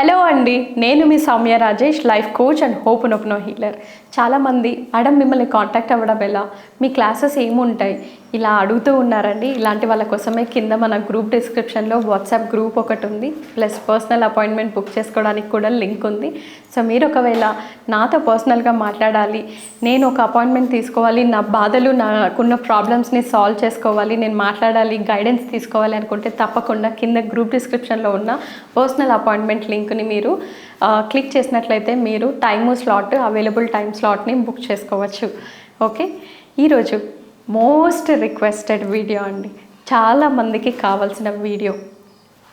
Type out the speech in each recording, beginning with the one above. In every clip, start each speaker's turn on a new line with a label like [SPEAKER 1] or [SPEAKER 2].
[SPEAKER 1] Hello అండి నేను మీ Soumya Rajesh life coach and ho'oponopono healer. చాలామంది మేడం మిమ్మల్ని కాంటాక్ట్ అవ్వడం ఎలా? మీ క్లాసెస్ ఏముంటాయి? ఇలా అడుగుతూ ఉన్నారండి. ఇలాంటి వాళ్ళ కోసమే కింద మన గ్రూప్ డిస్క్రిప్షన్లో వాట్సాప్ గ్రూప్ ఒకటి ఉంది. ప్లస్ పర్సనల్ అపాయింట్మెంట్ బుక్ చేసుకోవడానికి కూడా లింక్ ఉంది. సో మీరు ఒకవేళ నాతో పర్సనల్గా మాట్లాడాలి నేను ఒక అపాయింట్మెంట్ తీసుకోవాలి నా బాధలు నాకున్న ప్రాబ్లమ్స్ని సాల్వ్ చేసుకోవాలి నేను మాట్లాడాలి గైడెన్స్ తీసుకోవాలి అనుకుంటే తప్పకుండా కింద గ్రూప్ డిస్క్రిప్షన్లో ఉన్న పర్సనల్ అపాయింట్మెంట్ లింక్ని మీరు క్లిక్ చేసినట్లయితే మీరు టైము స్లాట్ అవైలబుల్ టైం స్లాట్ని బుక్ చేసుకోవచ్చు. ఓకే ఈరోజు మోస్ట్ రిక్వెస్టెడ్ వీడియో అండి. చాలా మందికి కావాల్సిన వీడియో.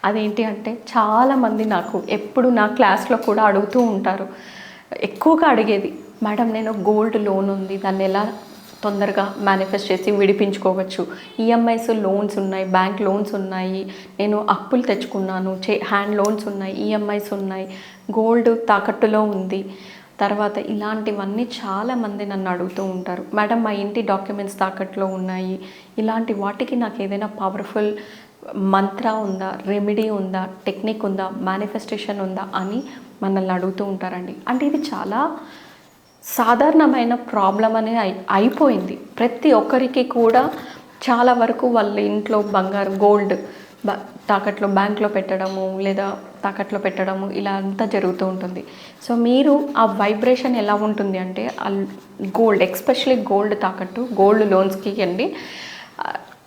[SPEAKER 1] అదేంటి అంటే చాలామంది నాకు ఎప్పుడు నా క్లాస్లో కూడా అడుగుతూ ఉంటారు. ఎక్కువగా అడిగేది మేడం నేను గోల్డ్ లోన్ ఉంది. దాన్ని ఎలా తొందరగా మేనిఫెస్ట్ చేసి విడిపించుకోవచ్చు? ఈఎంఐస్ లోన్స్ ఉన్నాయి బ్యాంక్ లోన్స్ ఉన్నాయి. నేను అప్పులు తెచ్చుకున్నాను చే హ్యాండ్ లోన్స్ ఉన్నాయి ఈఎంఐస్ ఉన్నాయి. గోల్డ్ తాకట్టులో ఉంది. తర్వాత ఇలాంటివన్నీ చాలామంది నన్ను అడుగుతూ ఉంటారు. మేడం మా ఇంటి డాక్యుమెంట్స్ తాకట్లో ఉన్నాయి. ఇలాంటి వాటికి నాకు ఏదైనా పవర్ఫుల్ మంత్ర ఉందా రెమెడీ ఉందా టెక్నిక్ ఉందా మేనిఫెస్టేషన్ ఉందా అని మనల్ని అడుగుతూ ఉంటారండి. అంటే ఇది చాలా సాధారణమైన ప్రాబ్లం అనేది అయి అయిపోయింది. ప్రతి ఒక్కరికి కూడా చాలా వరకు వాళ్ళ ఇంట్లో బంగారం గోల్డ్ తాకట్లో బ్యాంక్లో పెట్టడము లేదా తాకట్లో పెట్టడము ఇలా అంతా జరుగుతూ ఉంటుంది. సో మీరు ఆ వైబ్రేషన్ ఎలా ఉంటుంది అంటే గోల్డ్ ఎక్స్పెషలీ గోల్డ్ తాకట్టు గోల్డ్ లోన్స్కి అండి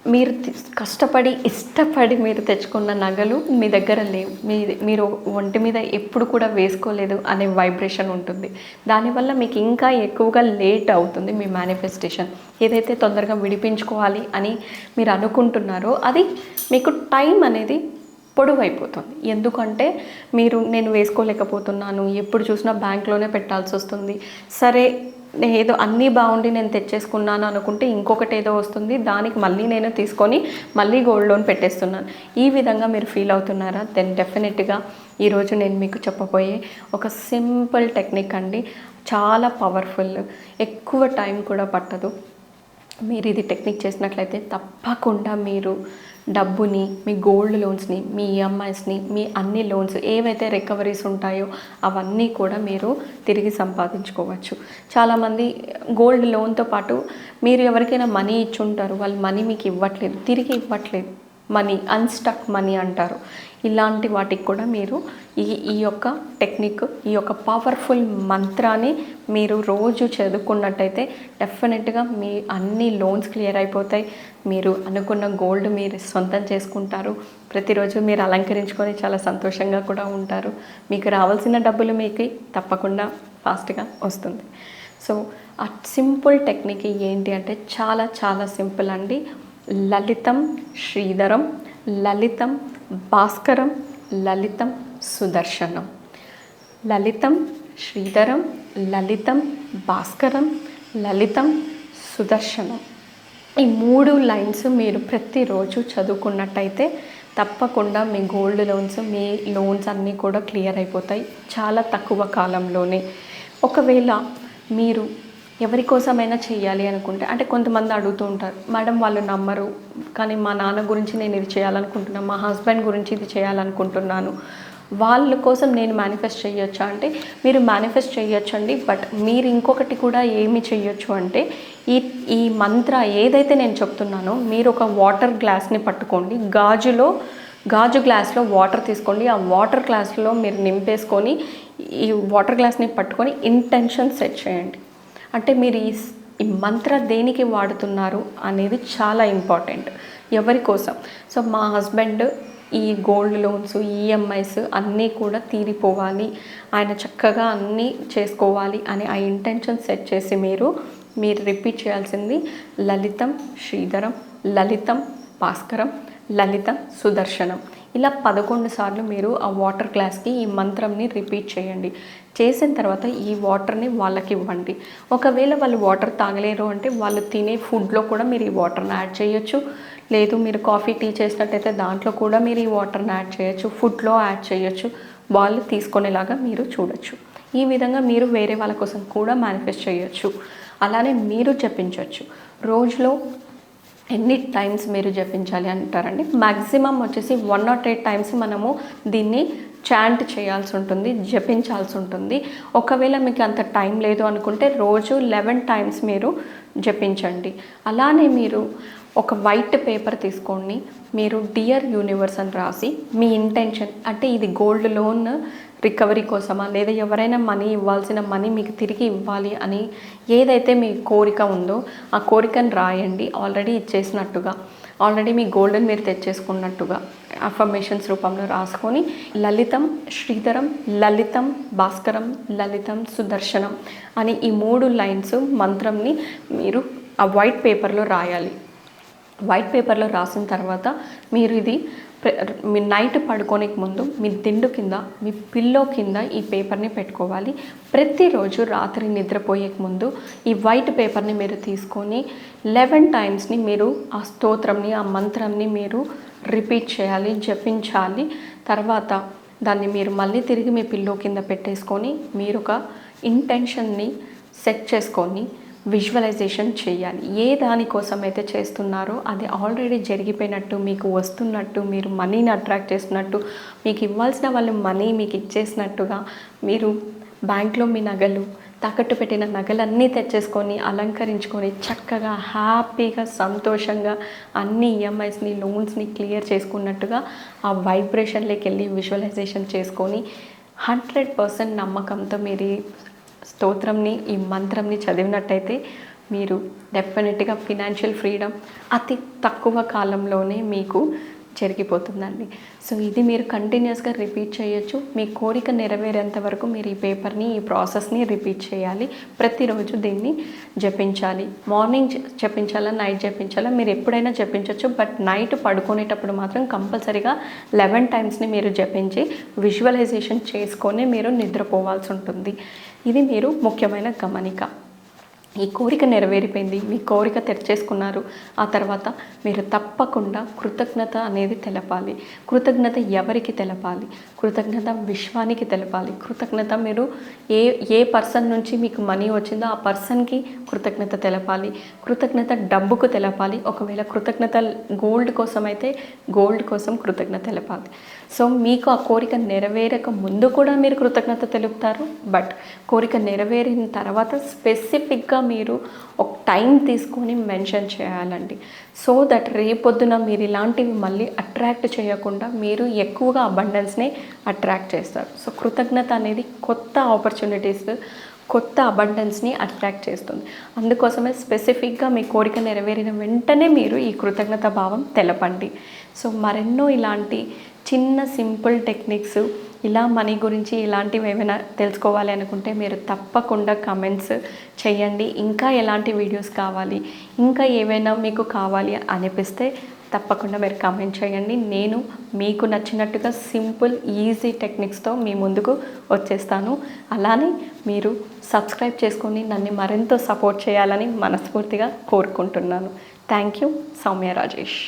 [SPEAKER 1] మీరు కష్టపడి ఇష్టపడి మీరు తెచ్చుకున్న నగలు మీ దగ్గర లేవు. మీ మీరు ఒంటి మీద ఎప్పుడు కూడా వేసుకోలేదు అనే వైబ్రేషన్ ఉంటుంది. దానివల్ల మీకు ఇంకా ఎక్కువగా లేట్ అవుతుంది మీ మేనిఫెస్టేషన్ ఏదైతే తొందరగా విడిపించుకోవాలి అని మీరు అనుకుంటున్నారో అది మీకు టైం అనేది పొడవైపోతుంది. ఎందుకంటే మీరు నేను వేసుకోలేకపోతున్నాను ఎప్పుడు చూసినా బ్యాంక్లోనే పెట్టాల్సి వస్తుంది. సరే ఏదో అన్నీ బాగుండి నేను తెచ్చేసుకున్నాను అనుకుంటే ఇంకొకటి ఏదో వస్తుంది. దానికి మళ్ళీ నేను తీసుకొని మళ్ళీ గోల్డ్ లోన్ పెట్టేస్తున్నాను. ఈ విధంగా మీరు ఫీల్ అవుతున్నారా? దెన్ డెఫినెట్గా ఈరోజు నేను మీకు చెప్పబోయే ఒక సింపుల్ టెక్నిక్ అండి. చాలా పవర్ఫుల్. ఎక్కువ టైం కూడా పట్టదు. మీరు ఇది టెక్నిక్ చేసినట్లయితే తప్పకుండా మీరు డబ్బుని మీ గోల్డ్ లోన్స్ని మీ ఈఎంఐస్ని మీ అన్ని లోన్స్ ఏవైతే రికవరీస్ ఉంటాయో అవన్నీ కూడా మీరు తిరిగి సంపాదించుకోవచ్చు. చాలామంది గోల్డ్ లోన్తో పాటు మీరు ఎవరికైనా మనీ ఇచ్చుంటారు వాళ్ళు మనీ మీకు ఇవ్వట్లేదు తిరిగి ఇవ్వట్లేదు. మనీ అన్స్టక్ మనీ అంటారు. ఇలాంటి వాటికి కూడా మీరు ఈ ఈ యొక్క టెక్నిక్ ఈ యొక్క పవర్ఫుల్ మంత్రాన్ని మీరు రోజు చదువుకున్నట్టయితే డెఫినెట్గా మీ అన్ని లోన్స్ క్లియర్ అయిపోతాయి. మీరు అనుకున్న గోల్డ్ మీరు సొంతం చేసుకుంటారు. ప్రతిరోజు మీరు అలంకరించుకొని చాలా సంతోషంగా కూడా ఉంటారు. మీకు రావాల్సిన డబ్బులు మీకు తప్పకుండా ఫాస్ట్గా వస్తుంది. సో ఆ సింపుల్ టెక్నిక్ ఏంటి అంటే చాలా చాలా సింపుల్ అండి. లలితం శ్రీధరం లలితం భాస్కరం లలితం సుదర్శనం. లలితం శ్రీధరం లలితం భాస్కరం లలితం సుదర్శనం. ఈ మూడు లైన్స్ మీరు ప్రతిరోజు చదువుకున్నట్టయితే తప్పకుండా మీ గోల్డ్ లోన్స్ మీ లోన్స్ అన్నీ కూడా క్లియర్ అయిపోతాయి. చాలా తక్కువ కాలంలోనే. ఒకవేళ మీరు ఎవరి కోసమైనా చేయాలి అనుకుంటే అంటే కొంతమంది అడుగుతూ ఉంటారు మేడం వాళ్ళు నమ్మరు కానీ మా నాన్న గురించి నేను ఇది చేయాలనుకుంటున్నాను మా హస్బెండ్ గురించి ఇది చేయాలనుకుంటున్నాను. వాళ్ళ కోసం నేను మేనిఫెస్ట్ చేయొచ్చా అంటే మీరు మేనిఫెస్ట్ చేయొచ్చు అండి బట్ మీరు ఇంకొకటి కూడా ఏమి చేయొచ్చు అంటే ఈ ఈ మంత్ర ఏదైతే నేను చెప్తున్నానో మీరు ఒక వాటర్ గ్లాస్ని పట్టుకోండి గాజులో గాజు గ్లాస్లో వాటర్ తీసుకోండి ఆ వాటర్ గ్లాస్లో మీరు నింపేసుకొని ఈ వాటర్ గ్లాస్ని పట్టుకొని ఇంటెన్షన్ సెట్ చేయండి. అంటే మీరు ఈ ఈ మంత్ర దేనికి వాడుతున్నారు అనేది చాలా ఇంపార్టెంట్ ఎవరి కోసం? సో మా హస్బెండ్ ఈ గోల్డ్ లోన్స్ ఈఎంఐస్ అన్నీ కూడా తీరిపోవాలి. ఆయన చక్కగా అన్నీ చేసుకోవాలి అని ఆ ఇంటెన్షన్ సెట్ చేసి మీరు మీరు రిపీట్ చేయాల్సింది లలితం శ్రీధరం లలితం భాస్కరం లలితం సుదర్శనం. ఇలా పదకొండు సార్లు మీరు ఆ వాటర్ గ్లాస్కి ఈ మంత్రంని రిపీట్ చేయండి. చేసిన తర్వాత ఈ వాటర్ని వాళ్ళకి ఇవ్వండి. ఒకవేళ వాళ్ళు వాటర్ తాగలేరు అంటే వాళ్ళు తినే ఫుడ్లో కూడా మీరు ఈ వాటర్ని యాడ్ చేయొచ్చు. లేదు మీరు కాఫీ టీ చేసినట్టయితే దాంట్లో కూడా మీరు ఈ వాటర్ని యాడ్ చేయొచ్చు. ఫుడ్లో యాడ్ చేయొచ్చు. వాళ్ళు తీసుకునేలాగా మీరు చూడొచ్చు. ఈ విధంగా మీరు వేరే వాళ్ళ కోసం కూడా మేనిఫెస్ట్ చేయొచ్చు. అలానే మీరు చెప్పించవచ్చు రోజులో ఎన్ని టైమ్స్ మీరు జపించాలి అంటారండి? మ్యాక్సిమం వచ్చేసి వన్ నాట్ ఎయిట్ టైమ్స్ మనము దీన్ని చాంట్ చేయాల్సి ఉంటుంది జపించాల్సి ఉంటుంది. ఒకవేళ మీకు అంత టైం లేదు అనుకుంటే రోజు లెవెన్ టైమ్స్ మీరు జపించండి. అలానే మీరు ఒక వైట్ పేపర్ తీసుకోండి. మీరు డియర్ యూనివర్స్ అని రాసి మీ ఇంటెన్షన్ అంటే ఇది గోల్డ్ లోన్ రికవరీ కోసమా? లేదా ఎవరైనా మనీ ఇవ్వాల్సిన మనీ మీకు తిరిగి ఇవ్వాలి అని ఏదైతే మీ కోరిక ఉందో ఆ కోరికను రాయండి. ఆల్రెడీ ఇచ్చేసినట్టుగా. ఆల్రెడీ మీ గోల్డెన్ మీరు తెచ్చేసుకున్నట్టుగా. అఫర్మేషన్స్ రూపంలో రాసుకొని లలితం శ్రీధరం లలితం భాస్కరం లలితం సుదర్శనం అని ఈ మూడు లైన్స్ మంత్రంని మీరు ఆ వైట్ పేపర్లో రాయాలి. వైట్ పేపర్లో రాసిన తర్వాత మీరు ఇది మీ నైట్ పడుకోనికి ముందు మీ దిండు కింద మీ పిల్లో కింద ఈ పేపర్ని పెట్టుకోవాలి. ప్రతిరోజు రాత్రి నిద్రపోయే ముందు ఈ వైట్ పేపర్ని మీరు తీసుకొని లెవెన్ టైమ్స్ని మీరు ఆ స్తోత్రంని ఆ మంత్రంని మీరు రిపీట్ చేయాలి జపించాలి. తర్వాత దాన్ని మీరు మళ్ళీ తిరిగి మీ పిల్లో కింద పెట్టేసుకొని మీరు ఒక ఇంటెన్షన్ని సెట్ చేసుకొని విజువలైజేషన్ చేయాలి. ఏ దానికోసం అయితే చేస్తున్నారో అది ఆల్రెడీ జరిగిపోయినట్టు మీకు వస్తున్నట్టు మీరు మనీని అట్రాక్ట్ చేస్తున్నట్టు మీకు ఇవ్వాల్సిన వాళ్ళు మనీ మీకు ఇచ్చేసినట్టుగా మీరు బ్యాంక్లో మీ నగలు తాకట్టు పెట్టిన నగలన్నీ తెచ్చేసుకొని అలంకరించుకొని చక్కగా హ్యాపీగా సంతోషంగా అన్ని ఈఎంఐస్ని లోన్స్ని క్లియర్ చేసుకున్నట్టుగా ఆ వైబ్రేషన్లోకి వెళ్ళి విజువలైజేషన్ చేసుకొని హండ్రెడ్ పర్సెంట్ నమ్మకంతో మీరు స్తోత్రంని ఈ మంత్రంని చదివినట్టయితే మీరు డెఫినెట్గా ఫినాన్షియల్ ఫ్రీడమ్ అతి తక్కువ కాలంలోనే మీకు జరిగిపోతుందండి. సో ఇది మీరు కంటిన్యూస్గా రిపీట్ చేయొచ్చు. మీ కోరిక నెరవేరేంత వరకు మీరు ఈ పేపర్ని ఈ ప్రాసెస్ని రిపీట్ చేయాలి. ప్రతిరోజు దీన్ని జపించాలి. మార్నింగ్ జపించాలా నైట్ జపించాలా మీరు ఎప్పుడైనా జపించవచ్చు బట్ నైట్ పడుకునేటప్పుడు మాత్రం కంపల్సరీగా లెవెన్ టైమ్స్ని మీరు జపించి విజువలైజేషన్ చేసుకొని మీరు నిద్రపోవాల్సి ఉంటుంది. ఇది మీరు ముఖ్యమైన గమనిక. ఈ కోరిక నెరవేరిపోయింది మీ కోరిక తెరిచేసుకున్నారు. ఆ తర్వాత మీరు తప్పకుండా కృతజ్ఞత అనేది తెలపాలి. కృతజ్ఞత ఎవరికి తెలపాలి? కృతజ్ఞత విశ్వానికి తెలపాలి. కృతజ్ఞత మీరు ఏ ఏ పర్సన్ నుంచి మీకు మనీ వచ్చిందో ఆ పర్సన్కి కృతజ్ఞత తెలపాలి. కృతజ్ఞత డబ్బుకు తెలపాలి. ఒకవేళ కృతజ్ఞత గోల్డ్ కోసం అయితే గోల్డ్ కోసం కృతజ్ఞత తెలపాలి. సో మీకు ఆ కోరిక నెరవేరక ముందు కూడా మీరు కృతజ్ఞత తెలుపుతారు. బట్ కోరిక నెరవేరిన తర్వాత స్పెసిఫిక్గా మీరు ఒక టైం తీసుకొని మెన్షన్ చేయాలండి. సో దట్ రేపొద్దున మీరు ఇలాంటివి మళ్ళీ అట్రాక్ట్ చేయకుండా మీరు ఎక్కువగా అబండెన్స్ని అట్రాక్ట్ చేస్తారు. సో కృతజ్ఞత అనేది కొత్త ఆపర్చునిటీస్ కొత్త అబండెన్స్ని అట్రాక్ట్ చేస్తుంది. అందుకోసమే స్పెసిఫిక్గా మీ కోరిక నెరవేరిన వెంటనే మీరు ఈ కృతజ్ఞత భావం తెలపండి. సో మరెన్నో ఇలాంటి చిన్న సింపుల్ టెక్నిక్స్ ఇలా మనీ గురించి ఇలాంటివి ఏమైనా తెలుసుకోవాలి అనుకుంటే మీరు తప్పకుండా కమెంట్స్ చేయండి. ఇంకా ఎలాంటి వీడియోస్ కావాలి? ఇంకా ఏమైనా మీకు కావాలి అనిపిస్తే తప్పకుండా మీరు కామెంట్ చేయండి. నేను మీకు నచ్చినట్టుగా సింపుల్ ఈజీ టెక్నిక్స్తో మీ ముందుకు వచ్చేస్తాను. అలానే మీరు సబ్స్క్రైబ్ చేసుకొని నన్ను మరింత సపోర్ట్ చేయాలని మనస్ఫూర్తిగా కోరుకుంటున్నాను. Thank you Soumya Rajesh.